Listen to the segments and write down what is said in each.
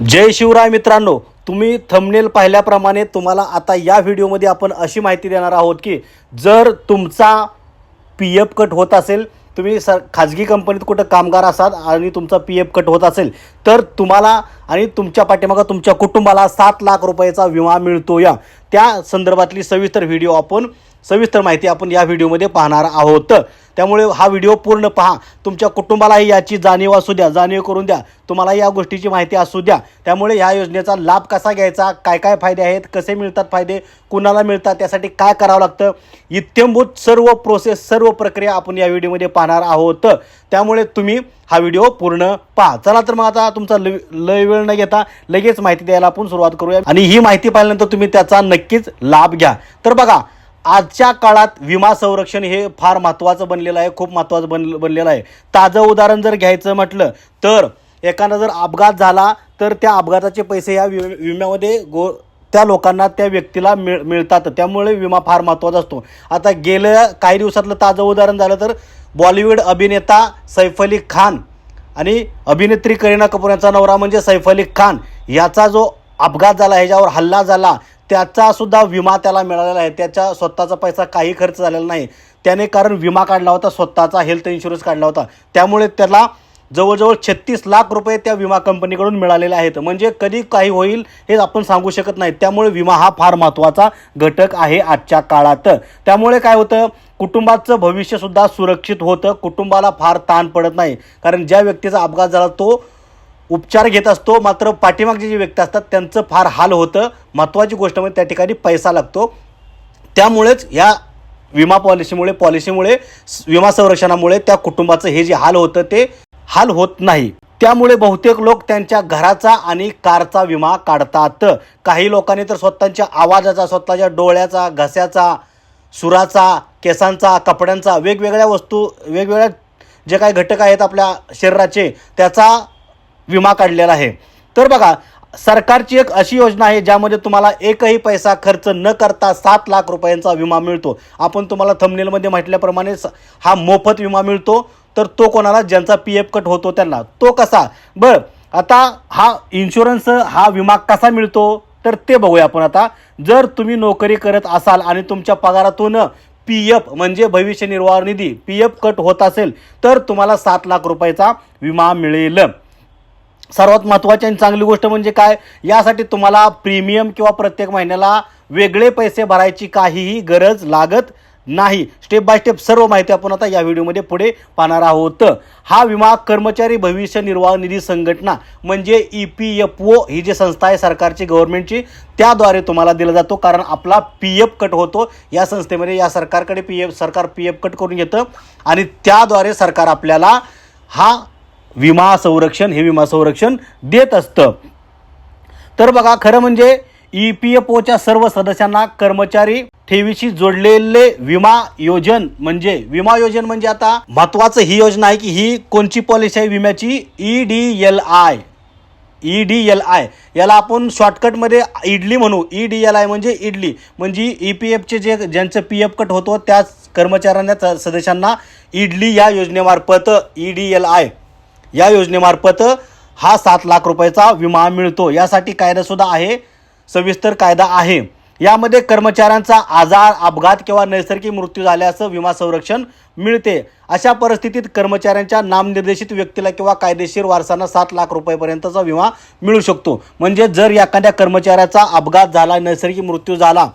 जय शिवराय मित्रांनो तुम्ही थंबनेल पाहिल्याप्रमाणे तुम्हाला आता या व्हिडिओमध्ये आपण अशी माहिती देणार आहोत की जर तुमचा पी एफ कट होत असेल तुम्ही सर खाजगी कंपनीत कुठं कामगार असाल आणि तुमचा पी एफ कट होत असेल तर तुम्हाला आणि तुमच्या पाठीमागं तुमच्या कुटुंबाला सात लाख रुपयाचा विमा मिळतो या त्या संदर्भातली सविस्तर व्हिडिओ आपण सविस्तर माहिती आपण या व्हिडिओमध्ये पाहणार आहोत. त्यामुळे हा व्हिडिओ पूर्ण पहा. तुमच्या कुटुंबालाही याची जाणीव असू द्या जाणीव करून द्या. तुम्हाला या गोष्टीची माहिती असू द्या. त्यामुळे ह्या योजनेचा लाभ कसा घ्यायचा काय काय फायदे आहेत कसे मिळतात फायदे कुणाला मिळतात त्यासाठी काय करावं लागतं इत्यंभूत सर्व प्रोसेस सर्व प्रक्रिया आपण या व्हिडिओमध्ये पाहणार आहोत. त्यामुळे तुम्ही हा व्हिडिओ पूर्ण पहा. चला तर मग आता तुमचा ल लय वेळ न घेता लगेच माहिती द्यायला आपण सुरुवात करूया. आणि ही माहिती पाहिल्यानंतर तुम्ही त्याचा नक्कीच लाभ घ्या. तर बघा आजच्या काळात विमा संरक्षण हे फार महत्त्वाचं बनलेलं आहे खूप महत्त्वाचं बन बनलेलं आहे. ताजं उदाहरण जर घ्यायचं म्हटलं तर एखादा जर अपघात झाला तर त्या अपघाताचे पैसे या वि विम्यामध्ये गो त्या लोकांना त्या व्यक्तीला मिळ मिळतात. त्यामुळे विमा फार महत्त्वाचा असतो. आता गेल्या काही दिवसातलं ताजं उदाहरण झालं तर बॉलिवूड अभिनेता सैफ अली खान आणि अभिनेत्री करीना कपूर यांचा नवरा म्हणजे सैफ अली खान याचा जो अपघात झाला ह्याच्यावर हल्ला झाला त्याचा सुद्धा विमा त्याला मिळालेला आहे. त्याच्या स्वतःचा पैसा काही खर्च झालेला नाही. त्याने कारण विमा काढला होता स्वतःचा हेल्थ इन्शुरन्स काढला होता. त्यामुळे त्याला जवळजवळ छत्तीस लाख रुपये त्या विमा कंपनीकडून मिळालेले आहेत. म्हणजे कधी काही होईल हे आपण सांगू शकत नाही. त्यामुळे विमा हा फार महत्त्वाचा घटक आहे आजच्या काळात. त्यामुळे काय होतं? कुटुंबाचं भविष्यसुद्धा सुरक्षित होतं. कुटुंबाला फार ताण पडत नाही. कारण ज्या व्यक्तीचा अपघात झाला तो उपचार घेत असतो मात्र पाठीमागचे जे व्यक्ती असतात त्यांचं फार हाल होतं. महत्त्वाची गोष्ट म्हणजे त्या ठिकाणी पैसा लागतो. त्यामुळेच या विमा पॉलिसीमुळे पॉलिसीमुळे विमा संरक्षणामुळे त्या कुटुंबाचं हे जे हाल होतं ते हाल होत नाही. त्यामुळे बहुतेक लोक त्यांच्या घराचा आणि कारचा विमा काढतात. काही लोकांनी तर स्वतःच्या आवाजाचा स्वतःच्या डोळ्याचा घस्याचा सुराचा केसांचा कपड्यांचा वेगवेगळ्या वस्तू वेगवेगळ्या जे काही घटक आहेत आपल्या शरीराचे त्याचा विमा काढलेला आहे. तर बघा सरकारची एक अशी योजना आहे ज्यामध्ये तुम्हाला एकही पैसा खर्च न करता सात लाख रुपयांचा विमा मिळतो. आपण तुम्हाला थंबनेलमध्ये म्हटल्याप्रमाणे स- हा मोफत विमा मिळतो. तर तो कोणाला? ज्यांचा पी एफ कट होतो त्यांना. तो कसा? बर आता हा इन्शुरन्स हा विमा कसा मिळतो? तर ते बघूया आपण आता. जर तुम्ही नोकरी करत असाल आणि तुमच्या पगारातून पी एफ म्हणजे भविष्य निर्वाह निधी पी एफ कट होत असेल तर तुम्हाला सात लाख रुपयाचा विमा मिळेल. सर्वात महत्त्वाची आणि चांगली गोष्ट म्हणजे काय? यासाठी तुम्हाला प्रीमियम किंवा प्रत्येक महिन्याला वेगळे पैसे भरायची काहीही गरज लागत नाही. स्टेप बाय स्टेप सर्व माहिती आपण आता या व्हिडिओमध्ये पुढे पाहणार आहोत. हा विमा कर्मचारी भविष्य निर्वाह निधी संघटना म्हणजे ई पी एफ ओ ही जी संस्था आहे सरकारची गव्हर्नमेंटची त्याद्वारे तुम्हाला दिला जातो. कारण आपला पी एफ कट होतो. या संस्थेमध्ये या सरकारकडे पी एफ सरकार पी एफ कट करून घेतं. आणि त्याद्वारे सरकार आपल्याला हा विमा संरक्षण हे विमा संरक्षण देत असतं. तर बघा खरं म्हणजे ई पी एफ ओच्या सर्व सदस्यांना कर्मचारी ठेवीशी जोडलेले विमा योजन म्हणजे विमा योजन म्हणजे आता महत्वाचं ही योजना आहे की ही कोणची पॉलिसी आहे? विम्याची E D L I. E D L I. याला आपण शॉर्टकटमध्ये इडली म्हणू. ई डी एल आय म्हणजे इडली. म्हणजे ई पी एफचे जे ज्यांचं पी एफ कट होतो त्याच कर्मचाऱ्यांना सदस्यांना इडली या योजनेमार्फत ई डी एल आय. या योजनेमार्फत हा सात लाख रुपयाचा विमा मिळतो. यासाठी कायदासुद्धा आहे सविस्तर कायदा आहे. यामध्ये कर्मचाऱ्यांचा आजार अपघात किंवा नैसर्गिक मृत्यू झाल्याचं विमा संरक्षण मिळते. अशा परिस्थितीत कर्मचाऱ्यांच्या नामनिर्देशित व्यक्तीला किंवा कायदेशीर वारसांना सात लाख रुपयेपर्यंतचा विमा मिळू शकतो. म्हणजे जर एखाद्या कर्मचाऱ्याचा अपघात झाला नैसर्गिक मृत्यू झाला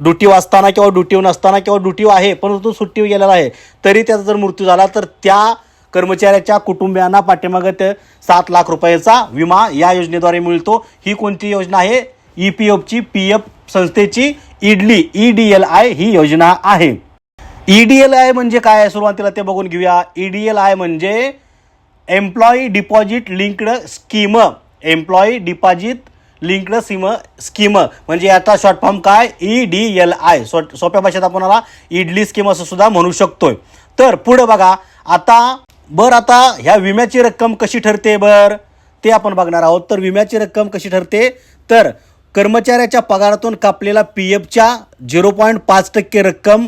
ड्युटी असताना किंवा ड्युटीवर नसताना किंवा ड्युटीव आहे परंतु सुट्टीवर गेलेला आहे तरी त्याचा जर मृत्यू झाला तर त्या कर्मचाऱ्याच्या कुटुंबियांना पाठीमागं ते सात लाख रुपयाचा विमा या योजनेद्वारे मिळतो. ही कोणती योजना आहे? ई पी एफची पी एफ संस्थेची EDLI E D L I ही योजना आहे. ई डी एल आय म्हणजे काय आहे? सुरुवातीला ते बघून घेऊया. ई डी एल आय म्हणजे employee deposit linked scheme. Employee deposit linked scheme scheme. म्हणजे याचा शॉर्ट फॉर्म काय? ई डी एल आय सोप्या भाषेत आपणाला इडली स्कीम असं सुद्धा म्हणू शकतोय. तर पुढे बघा. आता बर आता ह्या विम्याची रक्कम कशी ठरते बर? ते आपण बघणार आहोत. तर विम्याची रक्कम कशी ठरते? तर कर्मचाऱ्याच्या पगारातून कापलेला पी एफच्या झिरो पॉईंट पाच टक्के रक्कम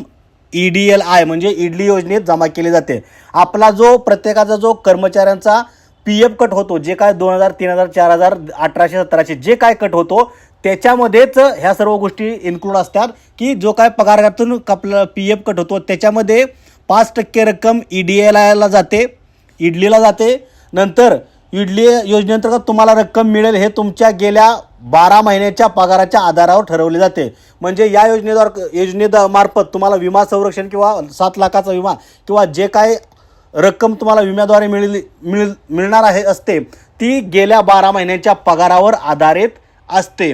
ई डी एल आय म्हणजे इडली योजनेत जमा केली जाते. आपला जो प्रत्येकाचा जो कर्मचाऱ्यांचा पी एफ कट होतो जे काय दोन हजार तीन हजार चार हजार अठराशे सतराशे जे काय कट होतो त्याच्यामध्येच ह्या सर्व गोष्टी इन्क्लूड असतात की जो काय पगारातून कापला पी एफ कट होतो त्याच्यामध्ये पाच टक्के रक्कम ई डी एला जाते इडलीला जाते. नंतर इडली योजनेअंतर्गत तुम्हाला रक्कम मिळेल हे तुमच्या गेल्या बारा महिन्याच्या पगाराच्या आधारावर ठरवले जाते. म्हणजे या योजनेद्वार योजनेमार्फत तुम्हाला विमा संरक्षण किंवा सात लाखाचा विमा किंवा जे काय रक्कम तुम्हाला विम्याद्वारे मिळली मिळ मिळणार आहे असते ती गेल्या बारा महिन्याच्या पगारावर आधारित असते.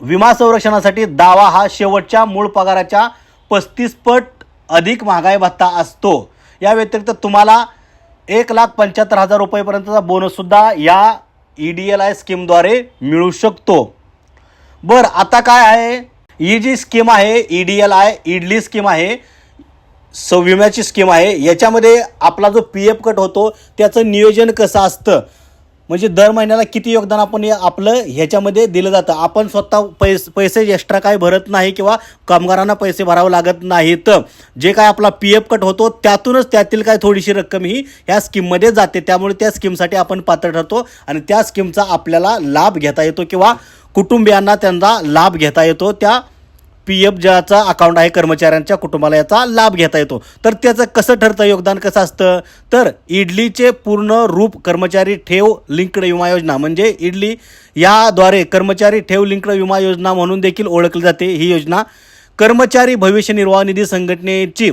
विमा संरक्षणासाठी दावा हा शेवटच्या मूळ पगाराच्या पस्तीस पट अधिक महागाई भत्ता असतो. या व्यतिरिक्त तुम्हाला एक लाख पंच्याहत्तर हजार रुपयेपर्यंतचा बोनससुद्धा या ई डी एल आय स्कीमद्वारे मिळू शकतो. बरं आता काय आहे? ही जी स्कीम आहे E D L I EDLI scheme आहे स विम्याची स्कीम आहे याच्यामध्ये आपला जो पी एफ कट होतो त्याचं नियोजन कसं असतं? म्हणजे दर महिन्याला किती योगदान आपण हे आपलं ह्याच्यामध्ये दिलं जातं? आपण स्वतः पैस पैसे एक्स्ट्रा काय भरत नाही किंवा कामगारांना पैसे भरावं लागत नाहीत. जे काय आपला पी एफ कट होतो त्यातूनच त्यातील काय थोडीशी रक्कम ही ह्या स्कीममध्ये जाते. त्यामुळे त्या स्कीमसाठी आपण पात्र ठरतो आणि त्या स्कीमचा आपल्याला लाभ घेता येतो किंवा कुटुंबियांना त्यांचा लाभ घेता येतो. त्या पी एफ ज्याचा अकाउंट आहे कर्मचाऱ्यांच्या कुटुंबाला याचा लाभ घेता येतो. तर त्याचं कसं ठरतं? योगदान कसं असतं? तर इडलीचे पूर्ण रूप कर्मचारी ठेव लिंक्ड विमा योजना. म्हणजे इडली याद्वारे कर्मचारी ठेव लिंक्ड विमा योजना म्हणून देखील ओळखली जाते. ही योजना कर्मचारी भविष्य निर्वाह निधी संघटनेची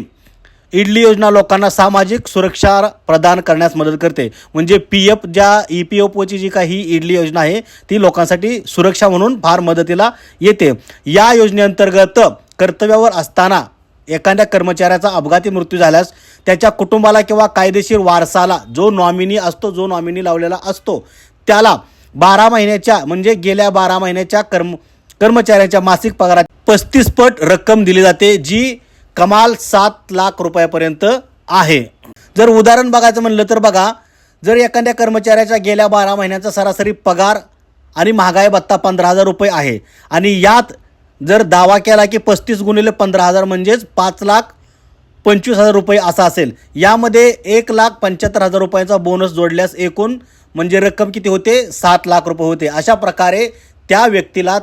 इडली योजना लोकांना सामाजिक सुरक्षा प्रदान करण्यास मदत करते. म्हणजे पी एफ ज्या ई पी एफ ओची जी काही इडली योजना आहे ती लोकांसाठी सुरक्षा म्हणून फार मदतीला येते. या योजनेअंतर्गत कर्तव्यावर असताना एखाद्या कर्मचाऱ्याचा अपघाती मृत्यू झाल्यास त्याच्या कुटुंबाला किंवा कायदेशीर वारसाला जो नॉमिनी असतो जो नॉमिनी लावलेला असतो त्याला बारा महिन्याच्या म्हणजे गेल्या बारा महिन्याच्या कर्म कर्मचाऱ्याच्या मासिक पगारात पस्तीस पट रक्कम दिली जाते जी कमाल सात लाख रुपयापर्यंत आहे. जर उदाहरण बघायचं म्हणलं तर बघा जर एखाद्या कर्मचाऱ्याच्या गेल्या बारा महिन्याचा सरासरी पगार आणि महागाई भत्ता पंधरा हजार रुपये आहे आणि यात जर दावा केला की पस्तीस गुणिले पंधरा हजार म्हणजेच पाच लाख पंचवीस हजार रुपये असा असेल यामध्ये एक लाख पंच्याहत्तर हजार रुपयाचा बोनस जोडल्यास एकूण म्हणजे रक्कम किती होते? सात लाख रुपये होते. अशा प्रकारे त्या व्यक्तीला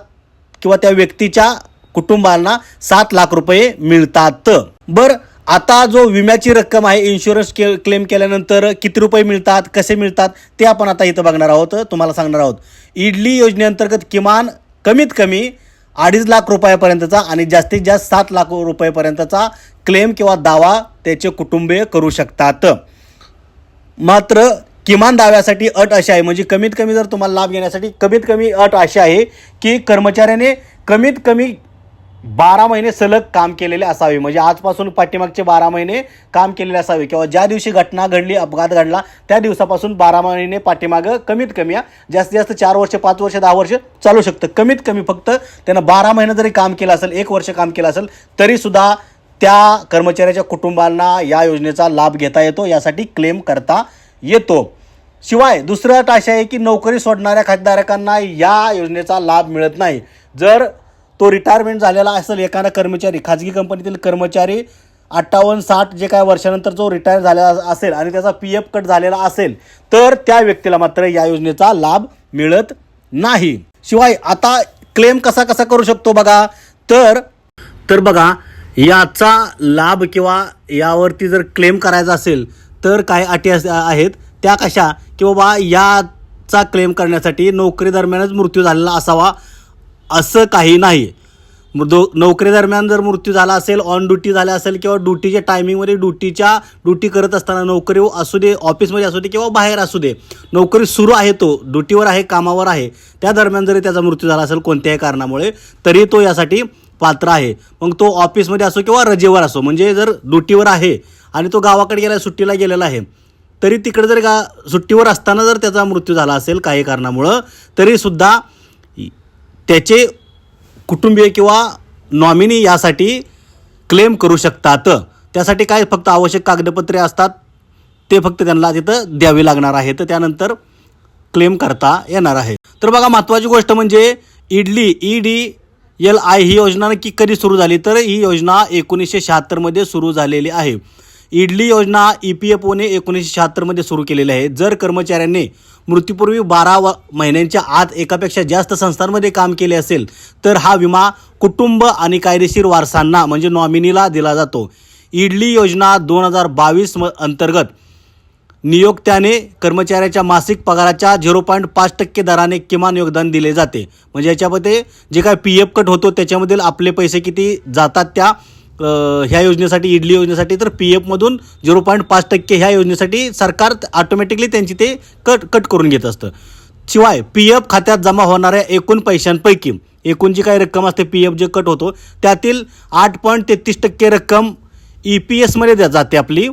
किंवा त्या व्यक्तीच्या कुटुंबांना सात लाख रुपये मिळतात. बरं आता जो विम्याची रक्कम आहे इन्शुरन्स के क्लेम केल्यानंतर किती रुपये मिळतात कसे मिळतात ते आपण आता इथं बघणार आहोत. तुम्हाला सांगणार आहोत. इडली योजनेअंतर्गत किमान कमीत कमी अडीच लाख रुपयापर्यंतचा आणि जास्तीत जास्त सात लाख रुपयेपर्यंतचा क्लेम किंवा दावा त्याचे कुटुंबीय करू शकतात. मात्र किमान दाव्यासाठी अट अशी आहे म्हणजे कमीत कमी जर तुम्हाला लाभ घेण्यासाठी कमीत कमी अट अशी आहे की कर्मचाऱ्याने कमीत कमी बारा महिने सलग काम केलेले असावे. म्हणजे आजपासून पाठीमागचे बारा महिने काम केलेले असावे. किंवा ज्या दिवशी घटना घडली अपघात घडला त्या दिवसापासून बारा महिने पाठीमागं कमीत कमी जास्तीत जास्त चार वर्ष पाच वर्ष दहा वर्ष चालू शकतं. कमीत कमी फक्त त्यानं बारा महिने जरी काम केलं असेल एक वर्ष काम केलं असेल तरीसुद्धा त्या कर्मचाऱ्याच्या कुटुंबांना या योजनेचा लाभ घेता येतो यासाठी क्लेम करता येतो. शिवाय दुसरं अट अशी आहे की नोकरी सोडणाऱ्या खातेधारकांना या योजनेचा लाभ मिळत नाही. जर तो रिटायरमेंट झालेला असेल एखादा कर्मचारी खाजगी कंपनीतील कर्मचारी अठ्ठावन्न साठ जे काय वर्षानंतर जो रिटायर झालेला असेल आणि त्याचा पी एफ कट झालेला असेल तर त्या व्यक्तीला मात्र या योजनेचा लाभ मिळत नाही. शिवाय आता क्लेम कसा कसा करू शकतो बघा? तर तर बघा याचा लाभ किंवा यावरती जर क्लेम करायचा असेल तर काय अटी अस- आहेत. त्या कशा? की बाबा याचा क्लेम करण्यासाठी नोकरी दरम्यानच मृत्यू झालेला असावा. असं काही नाही. दो नोकरी दरम्यान जर मृत्यू झाला असेल ऑन ड्युटी झाला असेल किंवा ड्युटीच्या टायमिंगमध्ये ड्युटीच्या ड्युटी करत असताना नोकरी असू दे ऑफिसमध्ये असू दे किंवा बाहेर असू दे नोकरी सुरू आहे तो ड्युटीवर आहे कामावर आहे त्या दरम्यान जरी त्याचा मृत्यू झाला असेल कोणत्याही कारणामुळे तरी तो यासाठी पात्र आहे. मग तो ऑफिसमध्ये असो किंवा रजेवर असो म्हणजे जर ड्युटीवर आहे आणि तो गावाकडे गेला सुट्टीला गेलेला आहे तरी तिकडे जर गा सुट्टीवर असताना जर त्याचा मृत्यू झाला असेल काही कारणामुळं तरीसुद्धा त्याचे कुटुंबीय किंवा नॉमिनी यासाठी क्लेम करू शकतात. त्यासाठी काय फक्त आवश्यक कागदपत्रे असतात? ते फक्त त्यांना तिथं द्यावी लागणार आहेत. त्यानंतर क्लेम करता येणार आहे. तर बघा महत्त्वाची गोष्ट म्हणजे EDLI E D L I ही योजना नक्की कधी सुरू झाली? तर ही योजना एकोणीसशे शहात्तरमध्ये सुरू झालेली आहे. इडली योजना ई पी एफ ओने एकोणीसशे शहात्तरमध्ये सुरू केलेली आहे. जर कर्मचाऱ्यांनी मृत्यूपूर्वी बारा व महिन्यांच्या आत एकापेक्षा जास्त संस्थांमध्ये काम केले असेल तर हा विमा कुटुंब आणि कायदेशीर वारसांना म्हणजे नॉमिनीला दिला जातो. इडली योजना दोन हजार बावीस अंतर्गत नियोक्त्याने कर्मचाऱ्याच्या मासिक पगाराच्या झिरो पॉईंट पाच टक्के दराने किमान योगदान दिले जाते. म्हणजे याच्यामध्ये जे काय पी एफ कट होतो त्याच्यामधील आपले पैसे किती जातात त्या ह्या योजनेसाठी इडली योजनेसाठी तर पी एफमधून झिरो पॉईंट पाच टक्के ह्या योजनेसाठी सरकार ऑटोमॅटिकली त्यांची ते कट कट करून घेत असतं. शिवाय पी एफ खात्यात जमा होणाऱ्या एकूण पैशांपैकी एकूण जी काही रक्कम असते पी एफ जे कट होतो त्यातील आठ पॉईंट तेहतीस टक्के रक्कम ई पी एसमध्ये द्या- जाते आपली.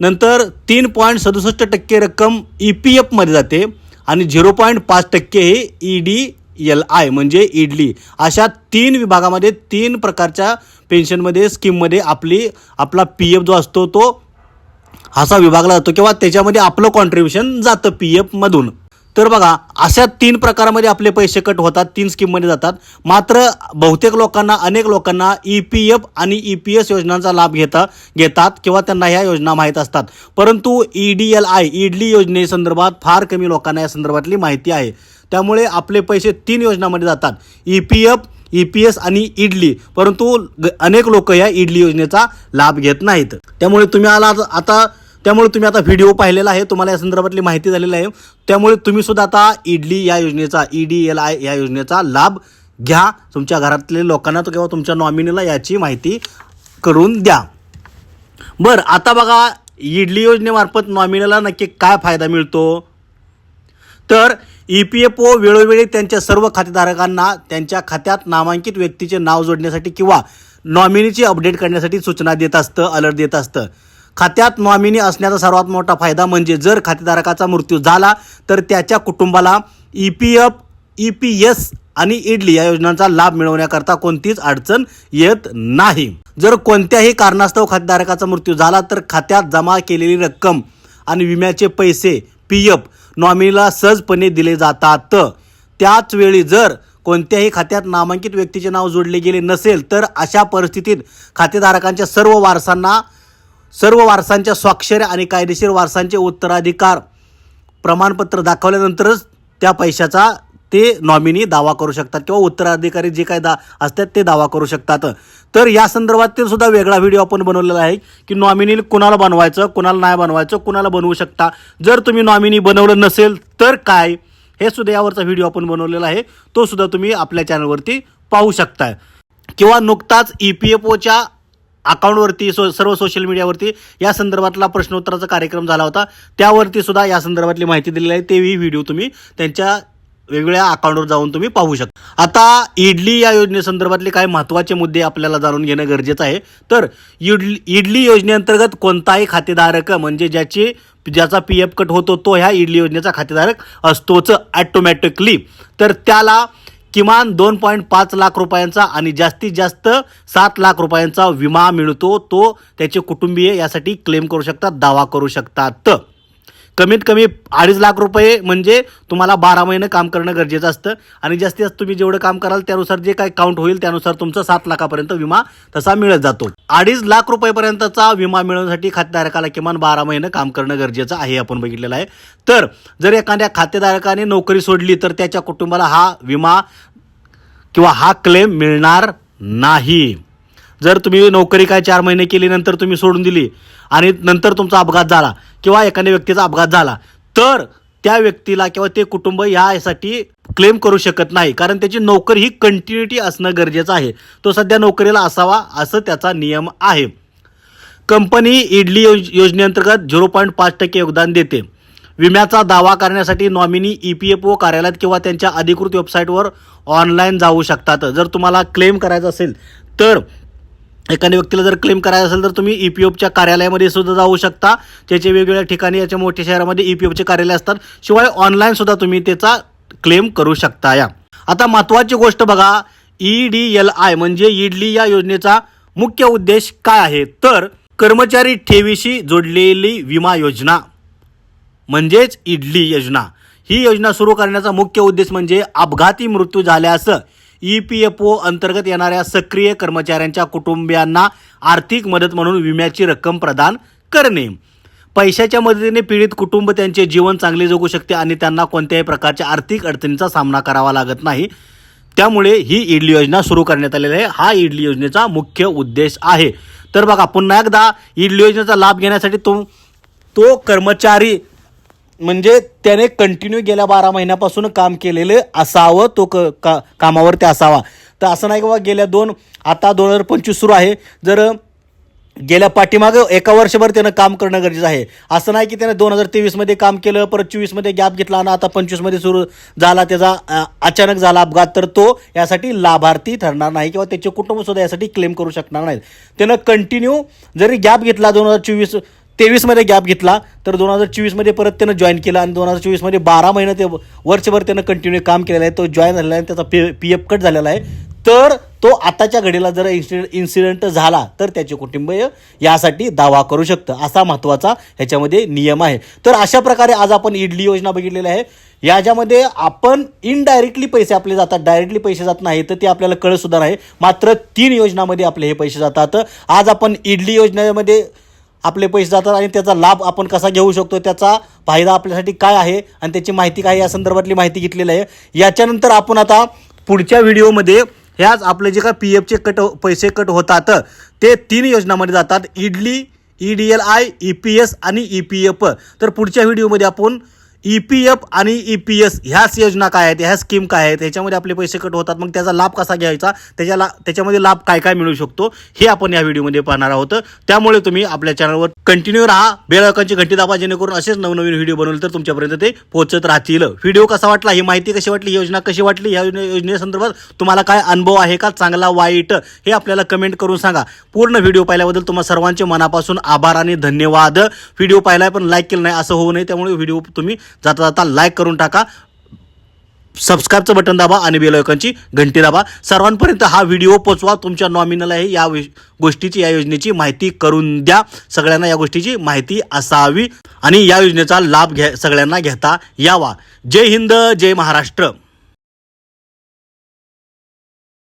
नंतर तीन पॉईंट सदुसष्ट टक्के रक्कम ई पी एफमध्ये जाते आणि झिरो पॉईंट पाच टक्के हे ई डी एल आय म्हणजे इडली. अशा तीन विभागामध्ये तीन प्रकारच्या पेन्शनमध्ये स्कीममध्ये आपली आपला पी एफ जो असतो तो असा विभागला जातो किंवा त्याच्यामध्ये आपलं कॉन्ट्रीब्युशन जातं पी एफमधून तर बघा अशा तीन प्रकारामध्ये आपले पैसे कट होतात तीन स्कीममध्ये जातात. मात्र बहुतेक लोकांना अनेक लोकांना ई पी एफ आणि ई पी एस योजनांचा लाभ घेता घेतात किंवा त्यांना ह्या योजना माहीत असतात. परंतु E D L I EDLI योजनेसंदर्भात फार कमी लोकांना या संदर्भातली माहिती आहे. त्यामुळे आपले पैसे तीन योजनांमध्ये जातात. E P F E P S आणि इडली परंतु ग- अनेक लोक या इडली योजनेचा लाभ घेत नाहीत. त्यामुळे तुम्ही आला आता त्यामुळे तुम्ही आता व्हिडिओ पाहिलेला आहे तुम्हाला या संदर्भातली माहिती झालेली आहे. त्यामुळे तुम्ही सुद्धा आता इडली या योजनेचा ई डी एल आय या योजनेचा लाभ घ्या. तुमच्या घरातल्या लोकांना किंवा तुमच्या नॉमिनीला याची माहिती करून द्या. बरं आता बघा इडली योजनेमार्फत नॉमिनीला नक्की काय फायदा मिळतो? तर ई पी एफ ओ वेळोवेळी त्यांच्या सर्व खातेधारकांना त्यांच्या खात्यात नामांकित व्यक्तीचे नाव जोडण्यासाठी किंवा नॉमिनीची अपडेट करण्यासाठी सूचना देत असतं अलर्ट देत असतं. खात्यात नॉमिनी असण्याचा सर्वात मोठा फायदा म्हणजे जर खातेधारकाचा मृत्यू झाला तर त्याच्या कुटुंबाला E P F E P S आणि इडली या योजनांचा लाभ मिळवण्याकरता कोणतीच अडचण येत नाही. जर कोणत्याही कारणास्तव खातेधारकाचा मृत्यू झाला तर खात्यात जमा केलेली रक्कम आणि विम्याचे पैसे पी एफ नॉमिनीला सहजपणे दिले जातात. त्याच वेळी जर कोणत्याही खात्यात नामांकित व्यक्तीचे नाव जोडले गेले नसेल तर अशा परिस्थितीत खातेधारकांच्या सर्व वारसांना सर्व वारसांच्या स्वाक्षर आणि कायदेशीर वारसांचे उत्तराधिकार प्रमाणपत्र दाखवल्यानंतरच त्या पैशाचा ते नॉमिनी दावा करू शकतात किंवा उत्तराधिकारी जे काय दा असतात ते दावा करू शकतात. तर या संदर्भातील सुद्धा वेगळा व्हिडिओ आपण बनवलेला आहे की नॉमिनी कुणाला बनवायचं कुणाला नाही बनवायचं कुणाला बनवू शकता. जर तुम्ही नॉमिनी बनवलं नसेल तर काय? हे सुद्धा यावरचा व्हिडिओ आपण बनवलेला आहे. तो सुद्धा तुम्ही आपल्या चॅनलवरती पाहू शकताय. किंवा नुकताच ई पी एफ ओच्या अकाउंटवरती सो सर्व सोशल मीडियावरती या संदर्भातला प्रश्नोत्तराचा कार्यक्रम झाला होता. त्यावरती सुद्धा या संदर्भातली माहिती दिलेली आहे. तेही व्हिडिओ तुम्ही त्यांच्या वेगवेगळ्या अकाउंटवर जाऊन तुम्ही पाहू शकता. आता इडली या योजनेसंदर्भातले काही महत्त्वाचे मुद्दे आपल्याला जाणून घेणं गरजेचं आहे. तर इडली इडली योजनेअंतर्गत कोणताही खातेधारक म्हणजे ज्याची ज्याचा पी एफ कट होतो तो ह्या इडली योजनेचा खातेधारक असतोच ॲटोमॅटिकली तर त्याला किमान दोन पॉईंट पाच लाख रुपयांचा आणि जास्तीत जास्त सात लाख रुपयांचा विमा मिळतो तो त्याचे कुटुंबीय यासाठी क्लेम करू शकतात दावा करू शकतात. कमीत कमी अडीच लाख रुपये म्हणजे तुम्हाला बारा महिने काम करणं गरजेचं असतं. आणि जास्तीत जास्त तुम्ही जेवढं काम कराल त्यानुसार जे काही काउंट होईल त्यानुसार तुमचा सात लाखापर्यंत विमा तसा मिळत जातो. अडीच लाख रुपयेपर्यंतचा विमा मिळवण्यासाठी खातेधारकाला किमान बारा महिने काम करणं गरजेचं आहे आपण बघितलेलं आहे. तर जर एखाद्या खातेधारकाने नोकरी सोडली तर त्याच्या कुटुंबाला हा विमा किंवा हा क्लेम मिळणार नाही. जर तुम्ही नोकरी काय चार महिने केली नंतर तुम्ही सोडून दिली आणि नंतर तुमचा अपघात झाला किंवा एखाद्या व्यक्तीचा अपघात झाला तर त्या व्यक्तीला किंवा ते कुटुंब यासाठी क्लेम करू शकत नाही. कारण त्याची नोकरी ही कंटिन्युटी असणं गरजेचं आहे. तो सध्या नोकरीला असावा असं त्याचा नियम आहे. कंपनी इडली योज योजनेअंतर्गत झिरो पॉईंट पाच टक्के योगदान देते. विम्याचा दावा करण्यासाठी nominee E P F O कार्यालयात किंवा त्यांच्या अधिकृत वेबसाईटवर ऑनलाईन जाऊ शकतात. जर तुम्हाला क्लेम करायचं असेल तर एखाद्या व्यक्तीला जर क्लेम करायचं असेल तर तुम्ही ई पी एफच्या कार्यालयामध्ये सुद्धा जाऊ शकता. त्याचे वेगवेगळ्या ठिकाणी याच्या मोठ्या शहरामध्ये ई पी एफचे कार्यालय असतात शिवाय ऑनलाईन सुद्धा तुम्ही त्याचा क्लेम करू शकता. या. आता महत्त्वाची गोष्ट बघा ई डी एल आय म्हणजे इडली या योजनेचा मुख्य उद्देश काय आहे? तर कर्मचारी ठेवीशी जोडलेली विमा योजना म्हणजेच इडली योजना. ही योजना सुरू करण्याचा मुख्य उद्देश म्हणजे अपघाती मृत्यू झाल्यास ई पी एफ ओ अंतर्गत येणाऱ्या सक्रिय कर्मचाऱ्यांच्या कुटुंबियांना आर्थिक मदत म्हणून विम्याची रक्कम प्रदान करणे. पैशाच्या मदतीने पीडित कुटुंब त्यांचे जीवन चांगले जगू शकते आणि त्यांना कोणत्याही प्रकारच्या आर्थिक अडचणीचा सामना करावा लागत नाही. त्यामुळे ही इडली योजना सुरू करण्यात आलेली आहे. हा इडली योजनेचा मुख्य उद्देश आहे. तर बघा पुन्हा एकदा इडली योजनेचा लाभ घेण्यासाठी तो तो कर्मचारी म्हणजे त्याने कंटिन्यू गेल्या बारा महिन्यापासून काम केलेलं असावं तो क का कामावरती असावा. तर असं नाही की बाबा गेल्या दोन आता दोन हजार पंचवीस सुरू आहे. जर गेल्या पाठीमागं एका वर्षभर त्यानं काम करणं गरजेचं आहे. असं नाही की त्यानं दोन हजार तेवीसमध्ये काम केलं परत चोवीसमध्ये गॅप घेतला आणि आता पंचवीसमध्ये सुरू झाला त्याचा अचानक झाला अपघात तर तो यासाठी लाभार्थी ठरणार नाही किंवा त्याचे कुटुंबसुद्धा यासाठी क्लेम करू शकणार नाहीत. त्यानं कंटिन्यू जरी गॅप घेतला दोन हजार चोवीस तेवीसमध्ये गॅप घेतला तर दोन हजार चोवीसमध्ये परत त्यानं जॉईन केलं आणि दोन हजार चोवीसमध्ये बारा महिने ते वर्षभर त्यानं कंटिन्यू काम केलेलं आहे. तो जॉईन झालेला आहे त्याचा पी पी एफ कट झालेला आहे. तर तो आताच्या घडीला जर इन्सिडेंट इन्सिडेंट झाला तर त्याचे कुटुंबीय यासाठी दावा करू शकतं. असा महत्त्वाचा ह्याच्यामध्ये नियम आहे. तर अशा प्रकारे आज आपण इडली योजना बघितलेली आहे. याच्यामध्ये आपण इनडायरेक्टली पैसे आपले जातात. डायरेक्टली पैसे जात नाही तर ते आपल्याला कळतसुद्धा नाही. मात्र तीन योजनामध्ये आपले हे पैसे जातात. आज आपण इडली योजनेमध्ये आपले पैसे जातात आणि त्याचा लाभ आपण कसा घेऊ शकतो त्याचा फायदा आपल्यासाठी काय आहे आणि त्याची माहिती काय आहे या संदर्भातली माहिती घेतलेली आहे. याच्यानंतर आपण आता पुढच्या व्हिडिओमध्ये ह्याच आपले जे काय पी एफचे कट हो, पैसे कट होतात ते तीन योजनामध्ये जातात. EDLI E D L I E P S आणि ई पी एफ तर पुढच्या व्हिडिओमध्ये आपण ई पी एफ आणि ई पी एस ह्याच योजना काय आहेत ह्या स्कीम काय आहेत ह्याच्यामध्ये आपले पैसे कट होतात मग त्याचा लाभ कसा घ्यायचा त्याच्याला त्याच्यामध्ये लाभ काय काय मिळू शकतो हे आपण या व्हिडिओमध्ये पाहणार आहोत. त्यामुळे तुम्ही आपल्या चॅनलवर कंटिन्यू राहा बेल आयकॉनची घंटी दाबा जेणेकरून असेच नवनवीन व्हिडिओ बनवले तर तुमच्यापर्यंत ते पोहोचत राहतील. व्हिडिओ कसा वाटला ही माहिती कशी वाटली योजना कशी वाटली या योजनेसंदर्भात तुम्हाला काय अनुभव आहे का चांगला वाईट हे आपल्याला कमेंट करून सांगा. पूर्ण व्हिडिओ पाहिल्याबद्दल तुम्हा सर्वांचे मनापासून आभार आणि धन्यवाद. व्हिडिओ पाहिलाय पण लाईक केलं नाही असं होऊ नये त्यामुळे व्हिडिओ तुम्ही जाता जाता लाईक करून टाका. सबस्क्राईबचं बटन दाबा आणि बेल घंटी दाबा. सर्वांपर्यंत हा व्हिडिओ पोचवा तुमच्या नॉमिनल आहे या गोष्टीची या योजनेची माहिती करून द्या. सगळ्यांना या गोष्टीची माहिती असावी. आणि या योजनेचा लाभ घ्या सगळ्यांना घेता यावा. जय हिंद जय महाराष्ट्र.